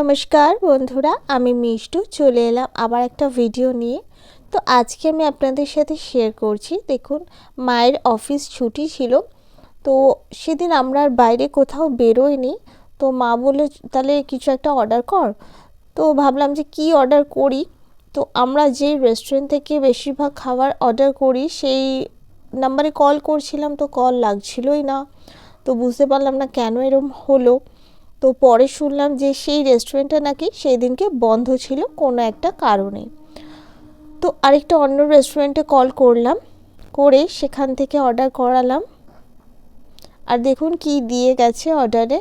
নমস্কার বন্ধুরা, আমি মিষ্টু, চলে এলাম আবার একটা ভিডিও নিয়ে। তো আজকে আমি আপনাদের সাথে শেয়ার করছি। দেখুন, মায়ের অফিস ছুটি ছিল, তো সেদিন আমরা আর বাইরে কোথাও বেরোইনি। তো মা বলে তাহলে কিছু একটা অর্ডার কর। তো ভাবলাম যে কি অর্ডার করি? তো আমরা যে রেস্টুরেন্ট থেকে বেশিরভাগ খাবার অর্ডার করি, সেই নাম্বারে কল করছিলাম, তো কল লাগছিলই না। তো বুঝতে পারলাম না কেন এরম হলো। তো পরে শুনলাম যে সেই রেস্টুরেন্টটা নাকি সেই দিনকে বন্ধ ছিল কোনো একটা কারণে। তো আরেকটা অন্য রেস্টুরেন্টে কল করলাম, করে সেখান থেকে অর্ডার করালাম। আর দেখুন কি দিয়ে গেছে অর্ডারে।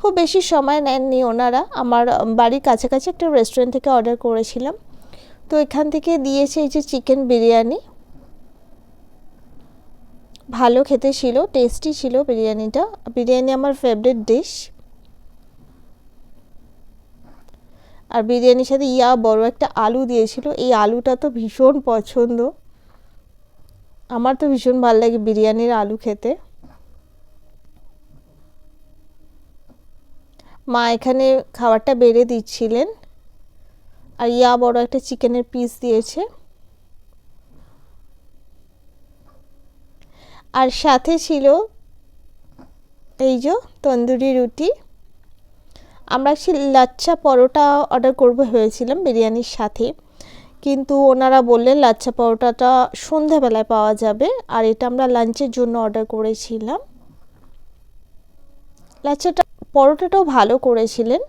খুব বেশি সময় নেননি ওনারা, আমার বাড়ির কাছাকাছি একটা রেস্টুরেন্ট থেকে অর্ডার করেছিলাম। তো এখান থেকে দিয়েছে এই যে চিকেন বিরিয়ানি ভালো খেতে ছিল টেস্টি ছিল বিরিয়ানিটা। বিরিয়ানি আমার ফেভারিট ডিশ আর বিরিয়ানির সাথে ইয়া বড় একটা আলু দিয়েছিল, এই আলুটা তো ভীষণ পছন্দ। আমার তো ভীষণ ভালো লাগে বিরিয়ানির আলু খেতে। মা এখানে খাবারটা বেড়ে দিচ্ছিলেন। আর ইয়া বড় একটা চিকেনের পিস দিয়েছে। আর সাথে ছিল এই যে তন্দুরি রুটি। আমরা সে লাচ্ছা পরোটা অর্ডার করব হয়েছিলাম বিরিয়ানির সাথে। কিন্তু ওনারা বললেন, লাচ্ছা পরোটাটা সন্ধ্যাবেলায় পাওয়া যাবে। আর এটা আমরা লাঞ্চের জন্য অর্ডার করেছিলাম। লাচ্ছাটা, পরোটাটাও ভালো করেছিলেন।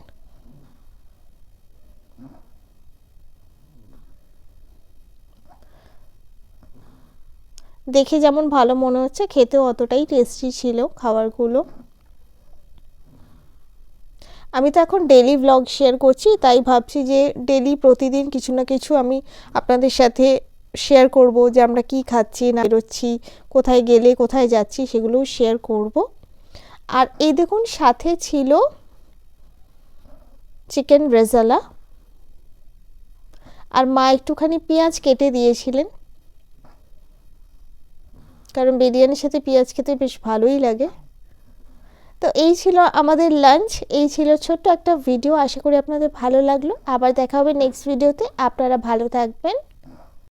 দেখে যেমন ভালো মনে হচ্ছে, খেতেও অতটাই টেস্টি ছিল খাবারগুলো। আমি তো এখন ডেলি ব্লগ শেয়ার করছি, তাই ভাবছি যে ডেলি প্রতিদিন কিছু না কিছু আমি আপনাদের সাথে শেয়ার করব যে আমরা কি খাচ্ছি, না বেরোচ্ছি, কোথায় গেলে, কোথায় যাচ্ছি, সেগুলোও শেয়ার করব। আর এই দেখুন, সাথে ছিল চিকেন রেজালা আর মা একটুখানি পেঁয়াজ কেটে দিয়েছিলেন। কারণ বিরিয়ানির সাথে পেঁয়াজ খেতে বেশ ভালোই লাগে। তো এই ছিল আমাদের লাঞ্চ এই ছিল ছোট্ট একটা ভিডিও আশা করি আপনাদের ভালো লাগল। আবার দেখা হবে নেক্সট ভিডিওতে আপনারা ভালো থাকবেন।